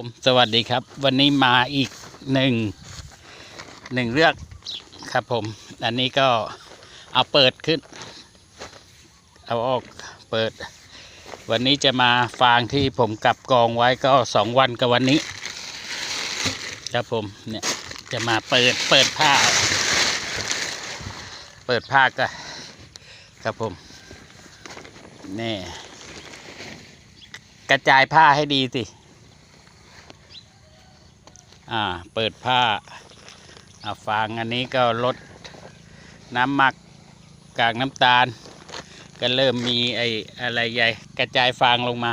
ผมสวัสดีครับ วันนี้มาอีกหนึ่งหนึ่งเรื่องครับผม อันนี้ก็เอาเปิดขึ้น เอาออกเปิด วันนี้จะมาฟางที่ผมกลับกองไว้ก็สองวันกับวันนี้ ครับผมเนี่ยจะมาเปิดเปิดผ้า เปิดผ้าก็ครับผมนี่กระจายผ้าให้ดีสิ อ่าเปิดผ้าาฟางอันนี้ก็ลดน้ำหมักกากน้ำตาล ก็เริ่มมีไอ้อะไรใหญ่กระจายฟางลงมา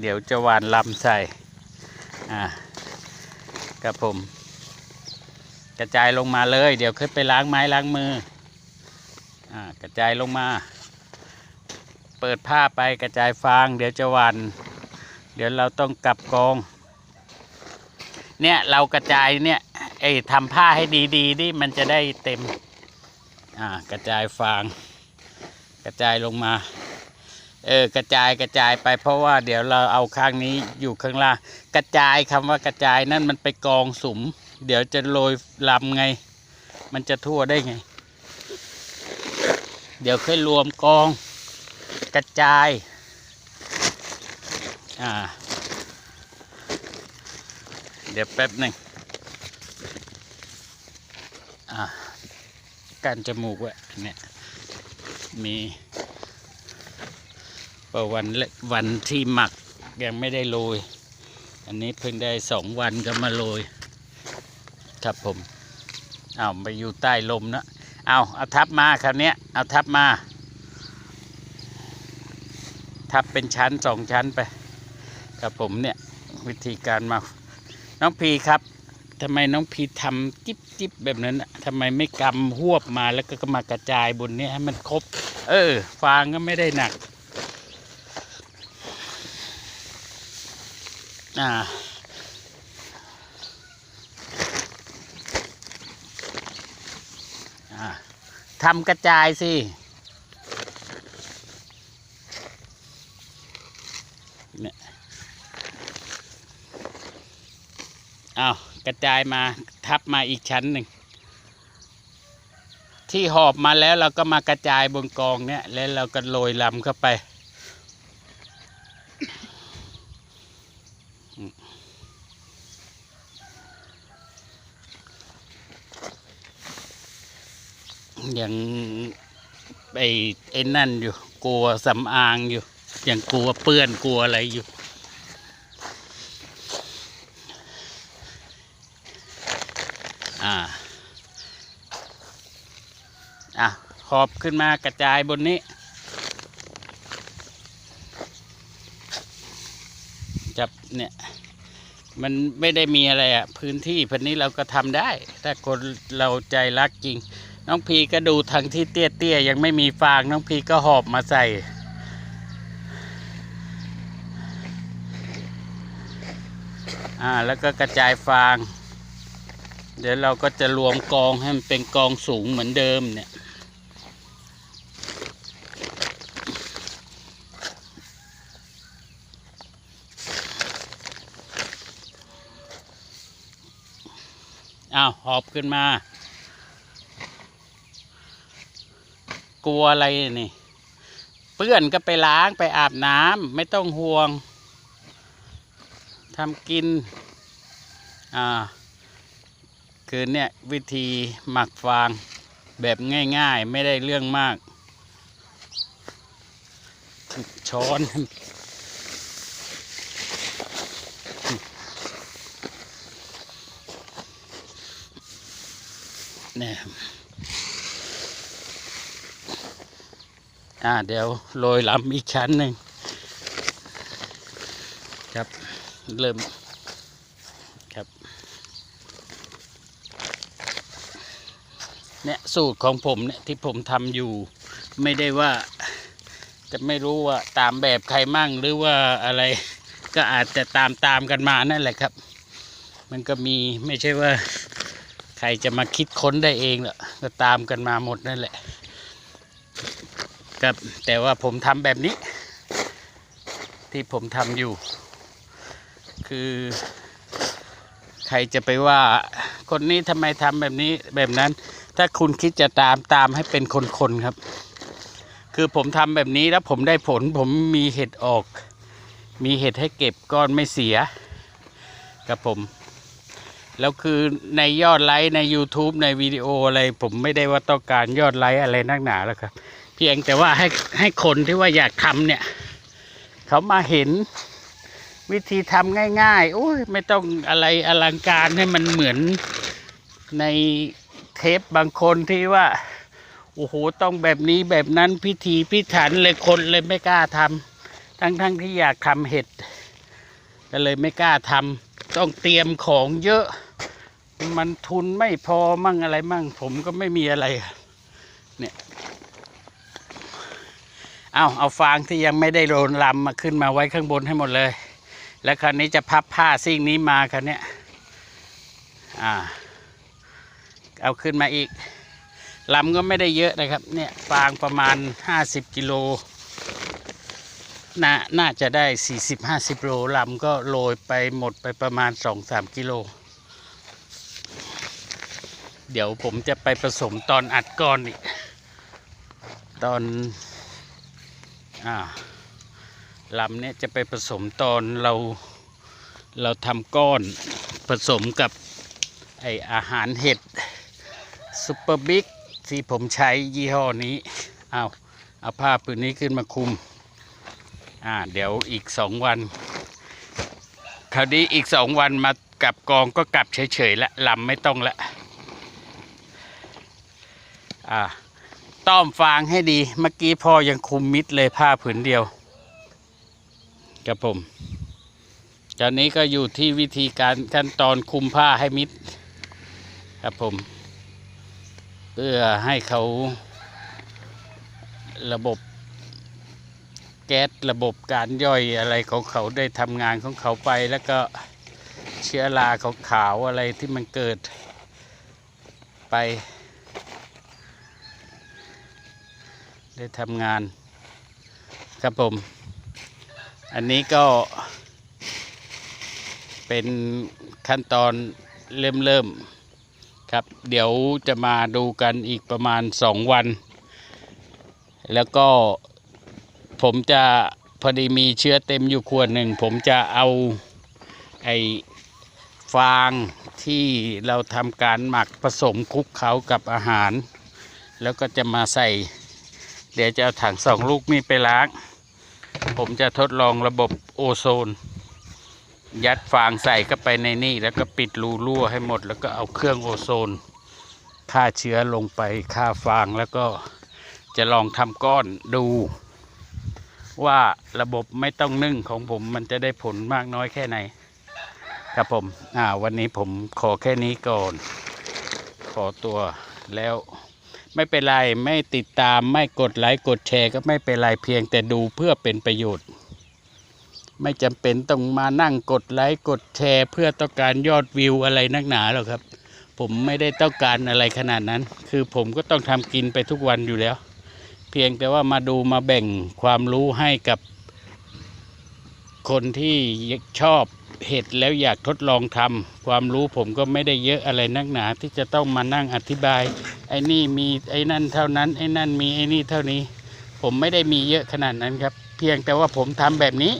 เดี๋ยวจะหวานลำใส่อ่ากับผม กระจายลงมาเลย เดี๋ยวขึ้นไปล้างไม้ล้างมืออ่ากระจายลงมา เปิดผ้าไปกระจายฟาง เดี๋ยวจะหวานเดี๋ยวเราต้องกลับกอง เนี่ยเรากระจายเนี่ยไอ้ทำผ้าให้ดีๆนี่มันจะได้เต็ม อ่ากระจายฟาง กระจายลงมา เออกระจายกระจายไปเพราะว่าเดี๋ยวเราเอาข้างนี้อยู่ข้างล่าง กระจายคำว่ากระจายนั่นมันไปกองสุม เดี๋ยวจะโรยลำไง มันจะทั่วได้ไง เดี๋ยวค่อยรวมกอง กระจาย อ่า เดี๋ยวแป๊บหนึ่งการจมูกไว้เนี่ยมีประวันวันที่หมักยังไม่ได้โรย อันนี้เพิ่งได้สองวันก็มาโรย ครับผม เอาไปอยู่ใต้ลมนะเอาเอาทับมาคราวเนี้ยเอาทับมา ทับเป็นชั้นสองชั้นไป ครับผมเนี่ย วิธีการมา น้องพีครับทำไมน้องพีทำจิ๊บจิบแบบนั้นน่ะทำไมไม่กำหวบมาแล้วก็มากระจายบนนี้ให้มันครบ เออ ฟางก็ไม่ได้หนัก อ่าอ่าทำกระจายสิ เนี่ย เอากระจายมาทับมาอีกชั้นหนึ่ง ที่หอบมาแล้วเราก็มากระจายบนกองเนี่ยแล้วเราก็โรยลำเข้าไปยังไอ้ไอ้นั่นอยู่ กลัวสำอางอยู่ยังกลัวเปื้อนกลัวอะไรอยู่ อ่าอะขอบขึ้นมากระจายบนนี้ จับเนี่ย มันไม่ได้มีอะไรอะพื้นที่พันนี้เราก็ทำได้ ถ้าคนเราใจรักจริง น้องพีก็ดูทางที่เตี้ยๆ ยังไม่มีฟางน้องพีก็หอบมาใส่อ่าแล้วก็กระจายฟาง เดี๋ยวเราก็จะรวมกองให้มันเป็นกองสูงเหมือนเดิมเนี่ยอ้าวหอบขึ้นมา กลัวอะไรนี่ เปื้อนก็ไปล้างไปอาบน้ำไม่ต้องห่วงทำกิน อ่า คือเนี่ยวิธีหมักฟางแบบง่ายๆ ไม่ได้เรื่องมากช้อนเนี่ยอ่าเดี๋ยวโรยลำอีกชั้นหนึ่งครับ เริ่ม ครับ เนี่ยสูตรของผมเนี่ยที่ผมทำอยู่ ไม่ได้ว่า จะไม่รู้ว่าตามแบบใครมั่งหรือว่าอะไร ก็อาจจะตามตามกันมานั่นแหละครับ มันก็มีไม่ใช่ว่า ใครจะมาคิดค้นได้เองหรอกก็ตามกันมาหมดนั่นแหละครับแต่ว่าผมทำแบบนี้ ที่ผมทำอยู่ คือ ใครจะไปว่า คนนี้ทำไมทำแบบนี้แบบนั้น ถ้าคุณคิดจะตามตามให้เป็นคนๆครับ คือผมทำแบบนี้แล้วผมได้ผล ผมมีเห็ดออก มีเห็ดให้เก็บก้อนไม่เสียครับผม แล้วคือในยอดไลค์ใน YouTube ในวิดีโออะไร ผมไม่ได้ว่าต้องการยอดไลค์อะไรนักหนาแล้วครับ เพียงแต่ว่าให้ให้คนที่ว่าอยากทำเนี่ย เขามาเห็นวิธีทำง่ายๆโอ้ยไม่ต้องอะไรอลังการให้มันเหมือนใน ปบางคนที่ว่า โอ้โหต้องแบบนี้แบบนั้นพิธีพิถันเลยคนเลยไม่กล้าทำทั้งๆทที่อยากทำเห็ดก็เลยไม่กล้าทำต้องเตรียมของเยอะ มันทุนไม่พอมั่งอะไรมั่ง ผมก็ไม่มีอะไรเนี่ยเอาเอาฟางที่ยังไม่ได้โรนลำมาขึ้นมาไว้ข้างบนให้หมดเลย แล้วคราวนี้จะพับผ้าซีกนี้มาคันนี้ยอ่า เอาขึ้นมาอีกลำก็ไม่ได้เยอะนะครับ เนี่ยฟางประมาณ 50 กิโลน่าน่าจะได้ 40-50 โลลำก็โรยไปหมดไปประมาณ 2-3 กิโล เดี๋ยวผมจะไปผสมตอนอัดก้อนอีก ตอนอ่าลำเนี่ยจะไปผสมตอนเราเราทำก้อนผสมกับไออาหารเห็ด ซุปเปอร์บิ๊กที่ผมใช้ยี่ห้อนี้เอาเอาผ้าปืนนี้ขึ้นมาคุมอ่าเดี๋ยวอีกสองวัน คราวนี้อีกสองวันมากลับกองก็กลับเฉยๆละลำไม่ต้องละอ่าต้อมฟางให้ดี เมื่อกี้พ่อยังคุมมิดเลยผ้าผืนเดียวครับผมตอนนี้ก็อยู่ที่วิธีการขั้นตอนคุมผ้าให้มิดครับผม เพื่อให้เขาระบบแก๊สระบบการย่อยอะไรของเขาได้ทำงานของเขาไป แล้วก็เชื้อราขาวอะไรที่มันเกิดไป ได้ทำงานครับผม อันนี้ก็เป็นขั้นตอนเริ่มเริ่ม ครับ เดี๋ยวจะมาดูกันอีกประมาณสองวัน แล้วก็ผมจะพอดีมีเชื้อเต็มอยู่ขวดหนึ่ง ผมจะเอาไอฟางที่เราทำการหมักผสมคลุกเคล้ากับอาหาร แล้วก็จะมาใส่ เดี๋ยวจะเอาถังสองลูกนี้ไปล้าง ผมจะทดลองระบบโอโซน ยัดฟางใส่เข้าไปในนี่ แล้วก็ปิดรูรั่วให้หมด แล้วก็เอาเครื่องโอโซนฆ่าเชื้อลงไปฆ่าฟางแล้วก็จะลองทำก้อนดู ว่าระบบไม่ต้องนึ่งของผมมันจะได้ผลมากน้อยแค่ไหน ครับผมอ่าวันนี้ผมขอแค่นี้ก่อน ขอตัวแล้วไม่เป็นไร ไม่ติดตามไม่กดไลค์กดแชร์ก็ไม่เป็นไรเพียงแต่ดูเพื่อเป็นประโยชน์ ไม่จำเป็นต้องมานั่งกดไลค์กดแชร์ เพื่อต้องการยอดวิวอะไรนักหนาหรอกครับ ผมไม่ได้ต้องการอะไรขนาดนั้น คือผมก็ต้องทำกินไปทุกวันอยู่แล้ว เพียงแต่ว่ามาดูมาแบ่งความรู้ให้กับ คนที่ชอบเห็ดแล้วอยากทดลองทำความรู้ผมก็ไม่ได้เยอะอะไรนักหนาที่จะต้องมานั่งอธิบาย ไอ้นี่มีไอ้นั่นเท่านั้น ไอ้นั่นมีไอ้นี่เท่านี้ ผมไม่ได้มีเยอะขนาดนั้นครับ เพียงแต่ว่าผมทำแบบนี้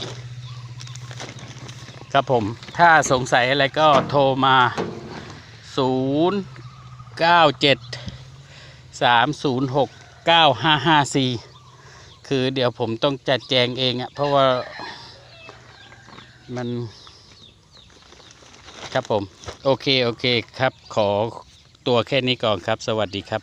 ครับผม ถ้าสงสัยอะไรก็โทรมา 0 9 7 3 0 6 9 5 5 4 คือเดี๋ยวผมต้องจัดแจงเองอะเพราะว่ามันครับผม โอเค โอเคครับ ขอตัวแค่นี้ก่อนครับ สวัสดีครับ